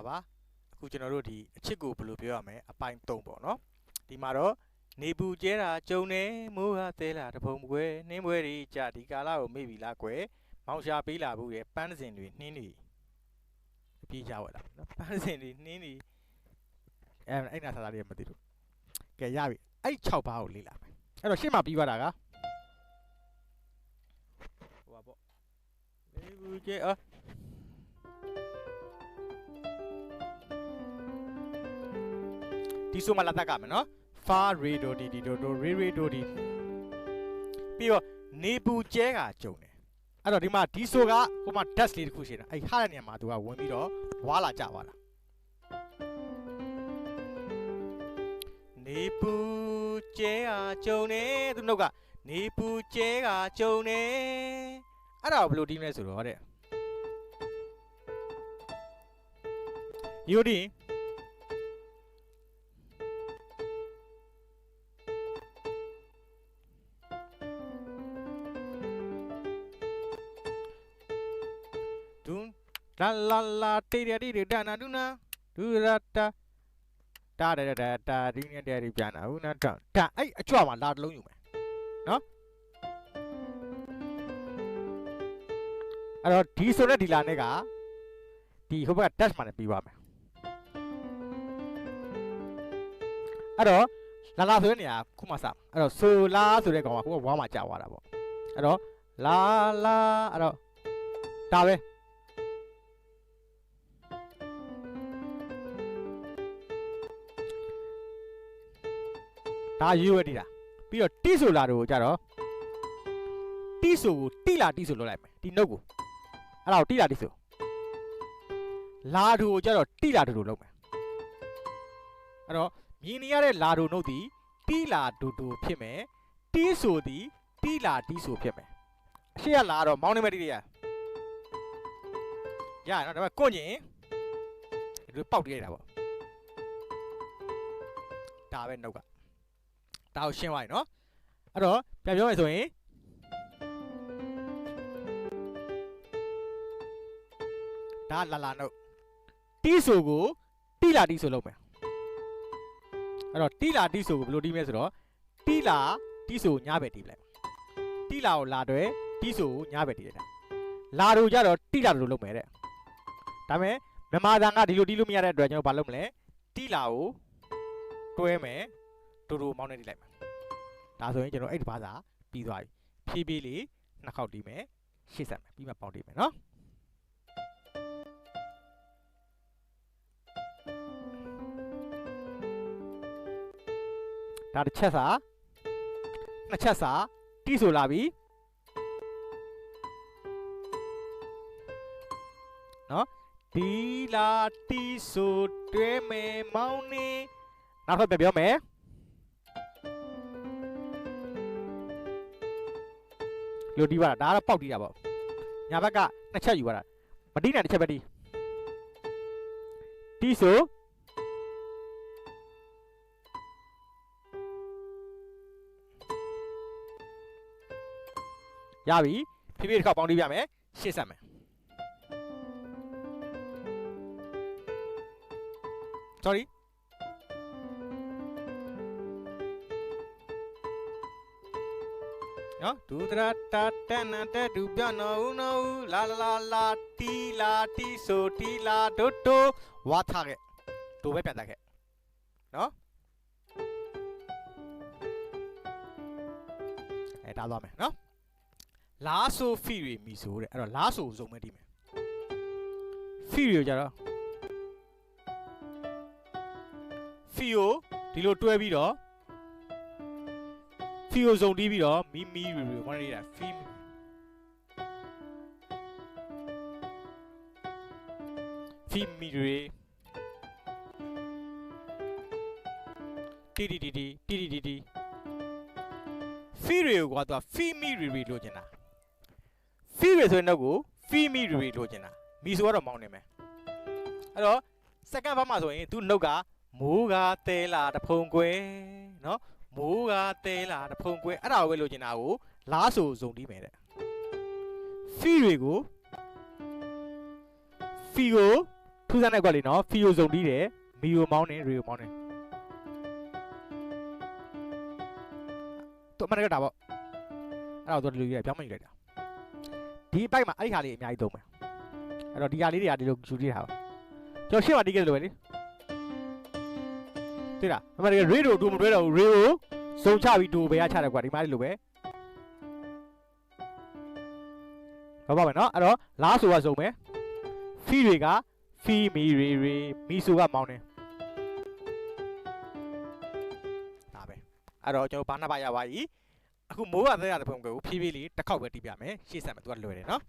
လာပါအခုကျွန်တော်တို့ဒီအချစ်ကိုဘယ်လိုပြောရမလဲအပိုင်း3ပေါ့နော်ဒီမှာတော့နေပူကျဲတာကြုံနေမိုးဟာသဲလာတပုံကွယ်နှင်းပွဲတွေကြဒီကာလကိုမေ့ပြီလားကွယ်မောင်ရှာပေးလာဘူးရဲ့ပန်းစင်တွေနှင်းတွေပြေးကြဝက်လာနော်ပန်းစင်တွေနှင်းတွေအဲအဲ့နာသာသားလေးမသိဘူးကဲရပြီအဲ့6ပါးကိုလေ့လာမယ်အဲ့တော့ရှေ့မှာပြီးသွားတာကဟိုပါပေါ့နေပူကျဲအာ ဒီဆိုမှလာတတ်ကမယ်နော် far re do di di do do re re do di ပြီးတော့နေပူကျဲကကြုံတယ်အဲ့တော့ဒီမှာဒီဆိုကဟိုမှာ dash လေးတစ်ခုရှိတာအဲ့ဟာတဲ့နေရာမှာသူကဝင်ပြီးတော့ဝါလာကြသွားတာနေပူကျဲကကြုံတယ်သူနှုတ်ကနေပူကျဲကကြုံတယ်အဲ့ဒါကိုဘယ်လိုတီးမလဲဆိုတော့တဲ့ယူ လာလာလာတေရတီရဒါနာဒူနာဒူရတာတာရရတာဒီနေတယ်ဒီပြန်လာဦးနာတော့ဒါအဲ့အကြွမှာလာတစ်လုံးယူမယ်နော်အဲ့တော့ဒီဆိုတဲ့ဒီလာနဲ့ကဒီဟိုဘက်က dash မှာလည်းပြီးသွားမယ်အဲ့တော့လာလာဆိုတဲ့နေရာခုမှစမယ်အဲ့တော့ဆိုလာဆိုတဲ့ကောင်ကဟိုကဝါမှာကြာသွားတာပေါ့အဲ့တော့လာလာအဲ့တော့ဒါပဲ ဒါရွေးဝဲတီးတာပြီးတော့တိဆိုလာတို့ကြတော့တိဆိုကိုတိလာတိဆိုလုပ်လိုက်မယ်ဒီနှုတ်ကိုအဲ့ဒါကိုတိလာတိဆိုလာတို့ကိုကြတော့တိလာတို့တို့လုပ်မယ်အဲ့တော့မြင်နေရတဲ့လာတို့နှုတ်သည်တိလာတို့တို့ဖြစ်မယ်တိဆိုသည်တိလာတိဆိုဖြစ်မယ်အရှိကလာတော့မောင်းနေမဲ့တိတွေရရနော်ဒါပေမဲ့ကိုညင်ဒီလိုပေါက်တည်ရတာပေါ့ဒါပဲနှုတ်က ဒါကိုရှင်းသွားပြီနော်အဲ့တော့ပြန်ပြောမယ်ဆိုရင်ဒါလာလာနှုတ်တီးဆိုကိုတီလာတီဆိုလုပ်မယ်အဲ့တော့တီလာတီဆိုကိုဘယ်လိုတီးမလဲဆိုတော့တီလာတီဆိုညားပဲတီးပလိုက်တီလာကိုလာတွဲတီဆိုကိုညားပဲတီးလိုက်တာလာတို့ကြတော့တီလာတို့လုပ်မယ်တဲ့ဒါပေမဲ့မြန်မာသံကဒီလိုတီးလို့မရတဲ့အတွက်ကျွန်တော်ဘာလုပ်မလဲတီလာကိုတွဲမယ် တူတူမောင်းနေတိလိုက်မယ်ဒါဆိုရင်ကျွန်တော်အဲ့ဒီဘာသာပြီးသွားပြီဖြည်းဖြည်းလေးနှစ်ခေါက်တီးမယ်ရှေ့ဆက်မယ်ပြီးမှပေါင်းတီးမယ်နော်ဒါတစ်ချက်စာနှစ်ချက်စာတီးဆိုလာပြီနော်ဒီလာတီးဆိုတွဲမယ်မောင်းနေနောက်ထပ်ပြန်ပြောမယ် လိုတီးပါတာဒါကတော့ပေါက်တီးတာပေါ့ညာဘက်ကနှစ်ချက်ယူပါတာမတီးနဲ့တစ်ချက်ပဲတီးတီးဆိုရပြီဖြည်းဖြည်းတစ်ခေါက်ပေါင်းတီးပြမယ်ရှေ့ဆက်မယ် sorry နော်ဒူဒရတာတန်နတဲ့ဒူပြနော်ဦးနော်ဦးလာလာလာလာတီလာတီဆိုတီလာဒိုတိုဝါထားခဲ့ဒိုပဲပြန်တက်ခဲ့နော်အဲတားသွားမယ်နော်လာဆိုဖီရီမီဆိုတဲ့အဲ့တော့လာဆိုစုံမဲ့တီးမယ်ဖီရီကိုကြတော့ဖီကိုဒီလိုတွဲပြီးတော့ ဖီယိုဇုံတီးပြီးတော့မီမီရီရီခေါင်းနေတာဖီဖီမီရီတီတီတီတီတီတီတီတီဖီရီကိုကွာသူကဖီမီရီရီလို့ကျင်တာဖီရီဆိုတဲ့နောက်ကိုဖီမီရီရီလို့ကျင်တာမီဆိုကတော့မောင်းနေမယ်အဲ့တော့စက္ကန့်ဘာမှဆိုရင်သူနှုတ်ကမိုးကတဲလာတဖုံကွယ်နော် မိုးကတဲလာတဖုံကွဲအဲ့ဒါကိုပဲလိုချင်တာကိုလားဆိုဇုံတီးမယ်တဲ့ဖီတွေကိုဖီကိုထူးဆန်းတဲ့ကွက်လေးနော်ဖီယိုစုံတီးတယ်မီယိုမောင်းတယ်ရီယိုမောင်းတယ်တော့မနက်ကတာပေါ့အဲ့တော့သူလူကြီးကပြောင်းမယူလိုက်တာဒီအပိုက်မှာအဲ့ဒီဟာလေးအများကြီးသုံးမယ်အဲ့တော့ဒီဟာလေးတွေကဒီလိုယူကြည့်တာပါကျွန်တော်ရှေ့မှာတီးခဲ့တယ်လို့ပဲလေ တွေ့လားအမှန်တကယ်ရေဒိုဒူမတွဲတော့ရေကိုစုံချပြီးဒူပဲရချတယ်ကွာဒီမှာလေးလိုပဲဟုတ်ပါမယ်နော်အဲ့တော့လားဆိုကစုံမယ်ဖီတွေကဖီမီရီရီမီဆိုကမောင်းတယ်ဒါပဲအဲ့တော့ကျွန်တော်ဘာနှစ်ပါးရပါပြီအခုမိုးရသေးရတဲ့ပုံကိုဖြည်းဖြည်းလေးတစ်ခေါက်ပဲတီးပြမယ်ရှေ့ဆက်မယ်သူကလွယ်တယ်နော်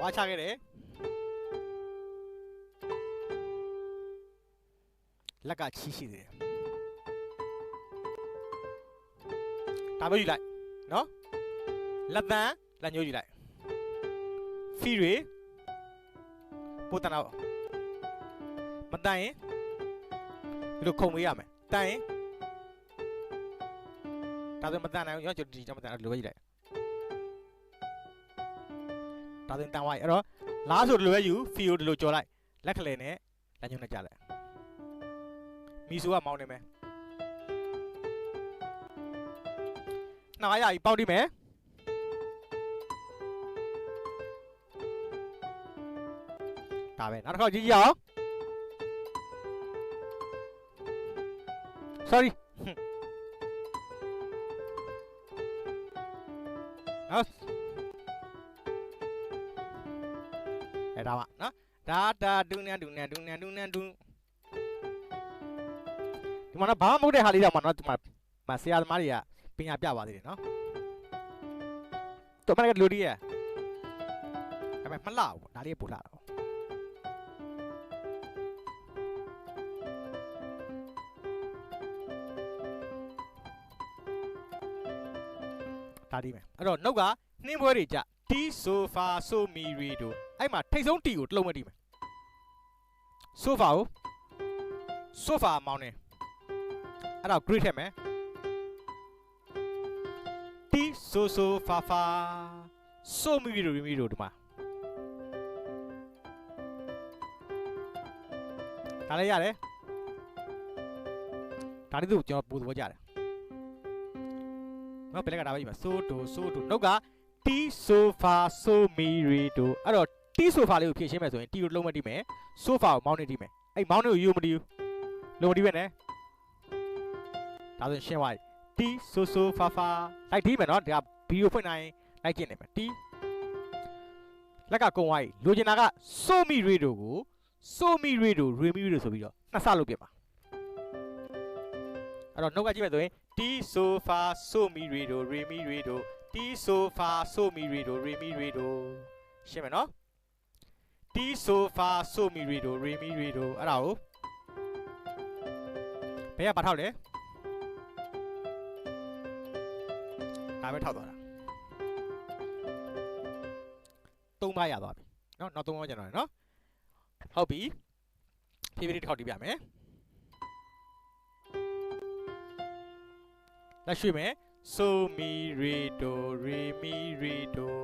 ဝါချခဲ့တယ် လက်ကချီးရှိသေးတယ်ဒါပဲယူလိုက်နော်လက်သန်းလက်ညှိုးယူလိုက်ဖီတွေပို့တနာမတန်ရင်ဒီလိုခုံမေးရမယ်တန်ရင်ဒါဆိုမတန်နိုင်ဘူးရောကျွန်တော်ဒီကျွန်တော်မတန်အဲ့လိုပဲယူလိုက်ဒါဆိုရင်တန်ဝိုင်းအဲ့တော့လားဆိုဒီလိုပဲယူဖီကိုဒီလိုကြော်လိုက်လက်ခလဲနဲ့လက်ညှိုးနဲ့ကြလိုက် မီဆိုကမောင်းနေမယ်နားရပြီပေါက်တိမယ်ဒါပဲနောက်တစ်ခေါက်ကြည့်ကြည့်အောင် sorry နော်အဲ့ဒါပါနော်ဒါဒါဒူနန်ဒူနန်ဒူနန်ဒူနန်ဒူ ဒီမှာတော့ဘာမှမဟုတ်တဲ့ဟာလေးတော့မှနော်ဒီမှာမဆရာသမားတွေကပညာပြပါသေးတယ်နော်တော့မနေ့ကလူဒီရဒါပေမဲ့မလှဘူးဒါလေးပို့လှတော့ဒါဒီမယ်အဲ့တော့နှုတ်ကနှင်းပွဲတွေကြတီဆိုဖာဆိုမီရီတို့အဲ့မှာထိတ်ဆုံးတီကိုတစ်လုံးပဲတီးမယ်ဆိုဖာကိုဆိုဖာမောင်းနေ အဲ့တော့ great ထည့်မယ်တီဆိုဆိုဖာဖာဆိုမီရီတို့ရီမီတို့ဒီမှာဒါလည်းရတယ်ဒါလေးတို့ကျွန်တော်ပူသဘောကြတယ်နော်ဘယ်လက်ကဒါပဲဒီမှာဆိုတိုဆိုတိုနှုတ်ကတီဆိုဖာဆိုမီရီတို့အဲ့တော့တီဆိုဖာလေးကိုဖြည့်ရှင်းမယ်ဆိုရင်တီကိုလုံးမတီးမယ်ဆိုဖာကိုမောင်းနေတီးမယ်အဲ့မောင်းနေကိုယူမတီးဘူးလုံးမတီးပဲနဲ့ ဒါဆိုရင်ရှင်းသွားပြီတီဆိုဆိုဖာဖာလိုက်တီးမယ်နော်ဒါဗီဒီယိုဖွင့်နိုင်လိုက်ကျင်နေမယ်တီလက်ကကုံသွားပြီလိုချင်တာကဆိုမီရီတို့ကိုဆိုမီရီတို့ရီမီရီတို့ဆိုပြီးတော့နှစ်ဆလုပ်ပြပါအဲ့တော့နှုတ်ကကြည့်မယ်ဆိုရင်တီဆိုဖာဆိုမီရီတို့ရီမီရီတို့တီဆိုဖာဆိုမီရီတို့ရီမီရီတို့ရှင်းမယ်နော်တီဆိုဖာဆိုမီရီတို့ရီမီရီတို့အဲ့ဒါကိုဘယ်ကပါထောက်လဲ ဒါပဲထောက်သွားတာသုံးပါရသွားပြီနော်နောက်သုံးပါကျန်တော့တယ်နော်ဟုတ်ပြီဖြည်းဖြည်းလေးတစ်ခေါက်တီးပြမယ်လက်ရွှေ့မယ်ဆိုမီရီဒိုရီမီရီဒို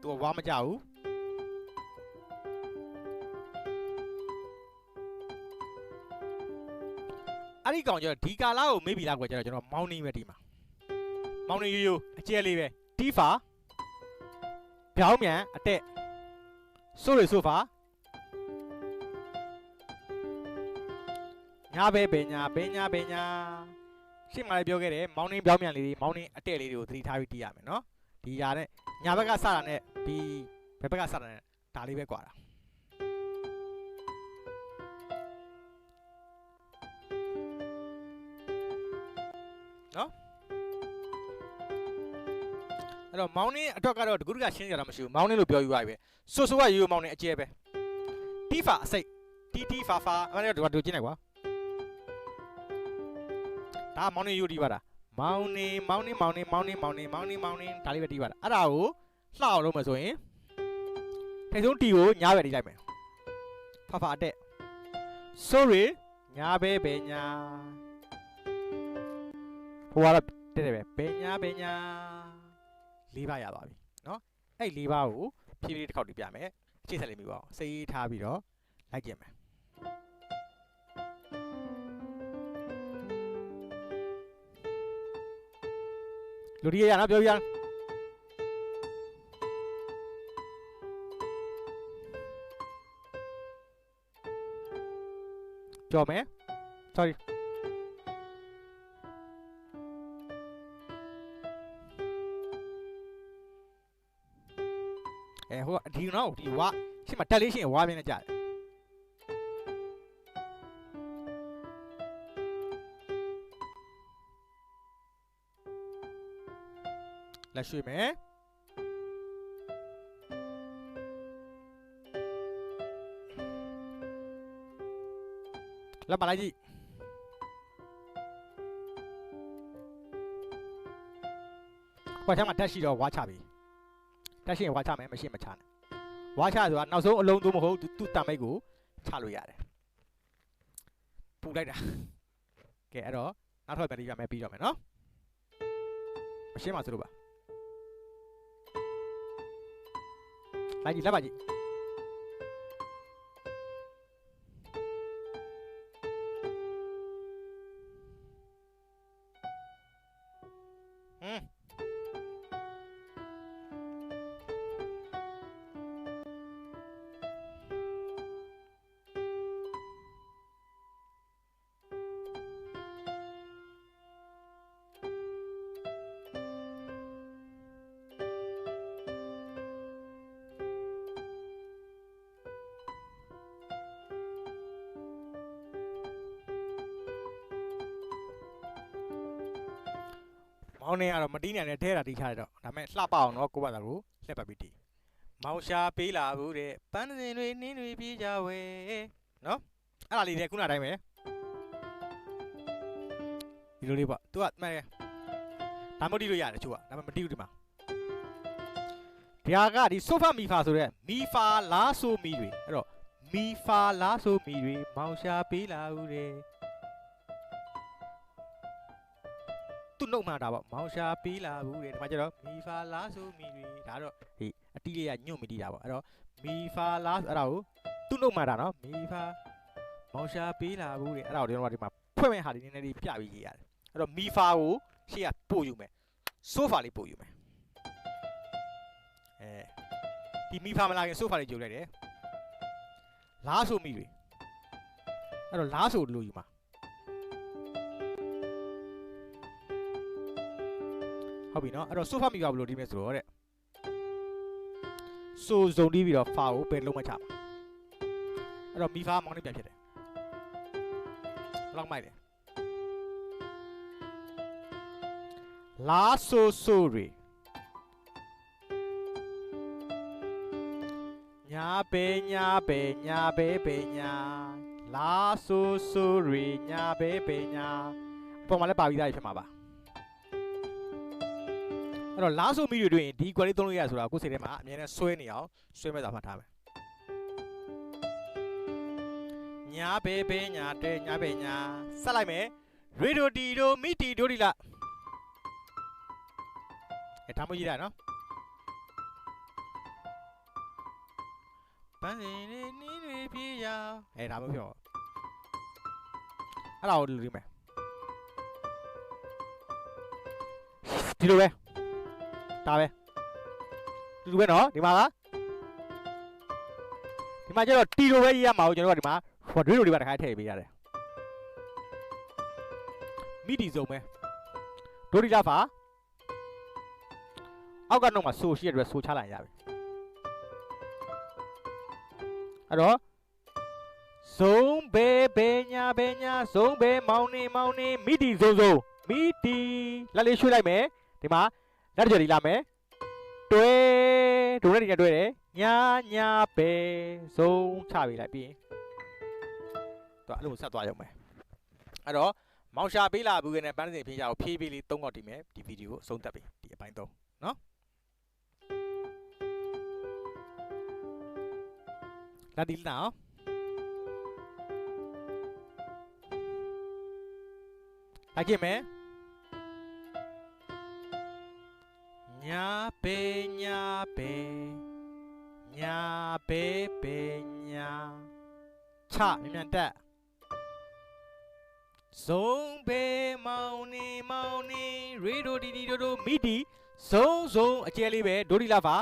သူကဝါမကြဘူးအဲ့ဒီကောင်ကျတော့ဒီကာလာကိုမေးပြီလားကွာကျတော့ကျွန်တော်မောင်းနေပဲဒီမှာ မောင်နေရိုးရိုးအကျဲလေးပဲတီဖာပြောင်းမြန်အတက်ဆိုလေဆိုဖာညာပဲပဲညာပဲညာပဲညာရှင်းမှလည်းပြောခဲ့တယ်မောင်းနှင်းပြောင်းပြန်လေးတွေမောင်းနှင်းအတဲ့လေးတွေကိုသတိထားပြီးတီးရမယ်နော်ဒီຢာနဲ့ညာဘက်ကစတာနဲ့ဒီဘယ်ဘက်ကစတာနဲ့ဒါလေးပဲကွာတာ အဲ့တော့မောင်းနေအတွက်ကတော့တကူတကရှင်းကြတာမရှိဘူးမောင်းနေလို့ပြောယူရပြီပဲဆိုဆိုကရိုးရိုးမောင်းနေအကျဲပဲတီဖာအစိတ်တီတီဖာဖာအဲ့ဒါတော့တို့ကျင်းနေကွာဒါမောင်းနေယူတီးပါတာမောင်းနေမောင်းနေမောင်းနေမောင်းနေမောင်းနေမောင်းနေမောင်းနေဒါလေးပဲတီးပါတာအဲ့ဒါကိုလှအောင်လုပ်မယ်ဆိုရင်ထိတ်ဆုံးတီကိုညားပဲတီးလိုက်မယ်ဖာဖာအတက် sorry ညားပဲပဲညာဟိုကတော့တဲ့တယ်ပဲပဲညာပဲညာ လေးပါရသွားပြီเนาะအဲ့လေးပါကို ဖြည်းဖြည်းတစ်ခေါက်ဒီပြမယ်အခြေဆက်လေးမိပါအောင်စိတ်ထားပြီးတော့လိုက်ကြည့်မယ်လူဒီရရနော်ပြောပြရကြော်မယ် sorry ဟိုကဒီနော်ဒီဝါရှင်းမတက်လေးရှင်းဝါပြင်းနေကြတယ်လက်ရွှေ့မယ်လက်ပါလိုက်ကြည့်ဟိုချမ်းမှာတက်ရှိတော့ဝါချပြီ တက်ရှင်ဝါချမယ်မရှိမချနဲ့ဝါချဆိုတာနောက်ဆုံးအလုံးသို့မဟုတ်သူသူ့တံမိတ်ကိုချလို့ရတယ်ပူလိုက်တာကဲအဲ့တော့နောက်ထပ်ပြန်ပြီးရမယ်ပြီးတော့မယ်နော်မရှင်းပါဆိုလို့ပါလိုက်ကြည့်လက်ပါကြည့် မောင်းနေကတော့မတီးနိုင်နဲ့ထဲတာတီးထားရတော့ဒါပေမဲ့လှပအောင်တော့ကိုယ့်ဘာသာကိုလှက်ပတ်ပြီးတီးမောင်ရှာပေးလာဘူးတဲ့ပန်းစင်တွေနင်းတွေပြေးကြဝဲနော်အဲ့ဒါလေးတဲ့ခုနတိုင်းပဲဒီလိုလေးပေါ့ तू ကမှန်တယ်ဒါမှမဟုတ်တီးလို့ရတယ်ချို့ကဒါပေမဲ့မတီးဘူးဒီမှာဒီဟာကဒီ sofa မီဖာဆိုတဲ့မီဖာလာဆိုမီတွေအဲ့တော့မီဖာလာဆိုမီတွေမောင်ရှာပေးလာဘူးတဲ့သူ့ နှုတ်မှန်တာပေါ့မောင်ရှာပေးလာဘူးတဲ့ဒီမှာကျတော့မီဖာလာဆိုမီတွေဒါတော့ဟေးအတီးလေးကညွန့်မတီးတာပေါ့အဲ့တော့မီဖာလာအဲ့ဒါကိုသူ့နှုတ်မှန်တာနော်မီဖာမောင်ရှာပေးလာဘူးတဲ့အဲ့ဒါကိုကျွန်တော်ကဒီမှာဖွင့်မဲ့ဟာဒီနည်းနည်းလေးပြပြီးရေးရတယ်အဲ့တော့မီဖာကိုရှေ့ကပို့ယူမယ်ဆိုဖာလေးပို့ယူမယ်အဲဒီမီဖာမလာခင်ဆိုဖာလေးကြိုလိုက်တယ်လားဆိုမီတွေအဲ့တော့လားဆိုလို့ယူမှာ ဟုတ်ပြီနော်အဲ့တော့ sofa မိကဘယ်လိုဒီမဲ့ဆိုတော့တဲ့ဆိုဇုံတီးပြီးတော့ fa ကိုပဲလုံးမချပါအဲ့တော့ mi fa မောင်းနေပြန်ဖြစ်တယ်ဘယ်လောက်မိုက်လဲလာဆိုဆိုရီညာပဲညာပဲညာပဲပဲညာလာဆိုဆိုရီညာပဲပဲညာအပေါ်မှာလည်းပါပြီးသားဖြစ်မှာပါ အဲ့တော့လားဆိုမီတွေတွင်ဒီ query သုံးလို့ရဆိုတာကိုယ်စိတ်ထဲမှာအမြဲတမ်းဆွဲနေအောင်ဆွဲမဲ့တာမှတ်ထားမယ်ညာဘေးဘေးညာတဲညာဘေးညာဆက်လိုက်မယ်ရေဒိုတီဒိုမီတီဒိုဒီလာအဲဒါမှကြီးတာနော်ပန်းစင်နေနီးတွေပြေးရအဲဒါမှပြောအဲ့ဒါကိုလူလိမ့်မယ်ဒီလိုပဲ ဒါပဲတူတူပဲနော်ဒီမှာကဒီမှာကျတော့တီလိုပဲရေးရမှာကိုကျွန်တော်ကဒီမှာဟိုဒွေးလိုတွေပါတစ်ခါထည့်ပေးရတယ်မိတီစုံပဲဒိုရီလာဖာအောက်ကတော့မှဆိုရှိရတဲ့ဆိုချလိုက်ရပြီအဲ့တော့ဇုံဘဲဘဲညာဘဲညာဇုံဘဲမောင်နေမောင်နေမိတီဇုံဇုံမိတီလက်လေးရွှေ့လိုက်မယ်ဒီမှာ လက်တစ်ချက်ဒီလာမယ်တွဲဒိုနဲ့ဒီနဲ့တွဲတယ်ညာညာပဲစုံချပေးလိုက်ပြီးရင်တော့အဲ့လိုဆက်သွားရုံပဲအဲ့တော့မောင်ရှာပေးလာဘူးကနေပန်းစင်ဖေးချာကိုဖြည်းဖြည်းလေးသုံးកောက်တီးမယ်ဒီဗီဒီယိုကိုအဆုံးသတ်ပြီဒီအပိုင်းသုံးနော်လာဒီလာအောင်လိုက်ကြည့်မယ် ညာပေညာပေညာဘဲဘဲညာချမြန်မြန်တက်ဇုံဘဲမောင်နေမောင်နေရေဒိုဒီဒီဒိုဒိုမီဒီဇုံဇုံအကျဲလေးပဲဒိုဒီလာပါ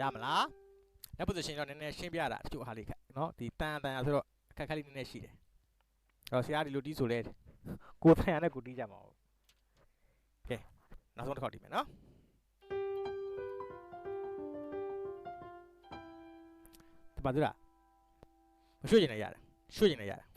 ရမလားလက် position တော့နည်းနည်းရှင်းပြတာတချို့ဟာလေးခက်နော်ဒီတန်တန်ရဆိုတော့အခက်အခဲလေးနည်းနည်းရှိတယ်အဲ့တော့ဆရာဒီလိုတီးဆိုလဲကိုယ်တန်ရနဲ့ကိုယ်တီးကြမှာဟုတ် ကဲနောက်ဆုံးတစ်ခေါက်တီးမယ်နော်ဒီပါသူလားမရွှေ့ကျင်လည်းရတယ်ရွှေ့ကျင်လည်းရတယ်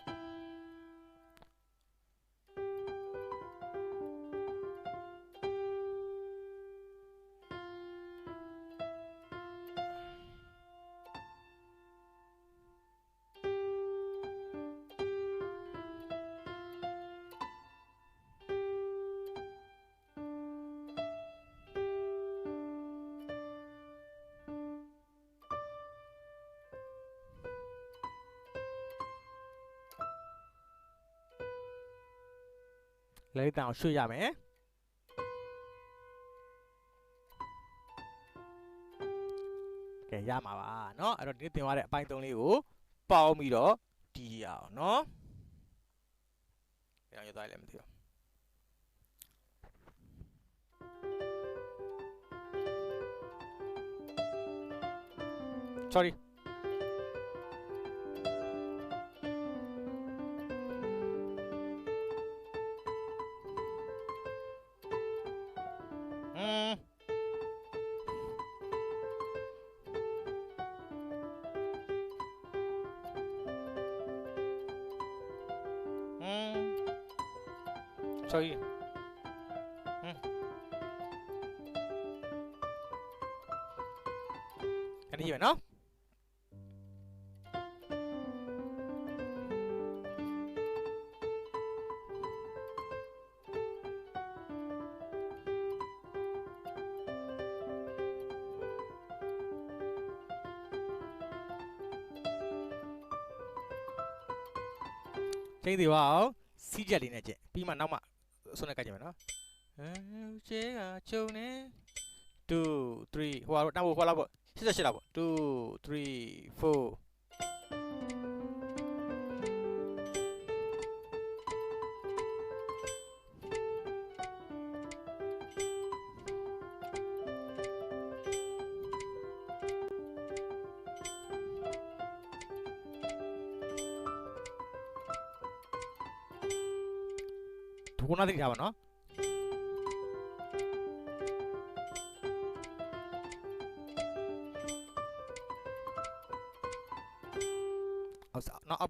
လဲတန်အောင်ရွှေ့ရမယ်ကဲရမှာပါเนาะအဲ့တော့ဒီနေ့သင်သွားတဲ့အပိုင်း၃လေးကိုပေါင်းပြီးတော့တီးရအောင်เนาะပြန်ရသွားလည်းမသိဘူး sorry အဲ့ဒီပဲနော်ချိန်သေးပါအောင်စီးချက်လေးနဲ့ချက်ပြီးမှနောက်မှအစွန်းနဲ့ကတ်ကြမယ်နော်ဟဲချေကချုံနေ2 3ဟိုတော့တောက်ဟိုလောက်ပေါ့ 88လောက်ပေါ့2 3 4ဒုက္ခနာတိထားပါနော်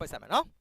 အောက်စားနော်အောက်ပဲဆက်မယ်နော်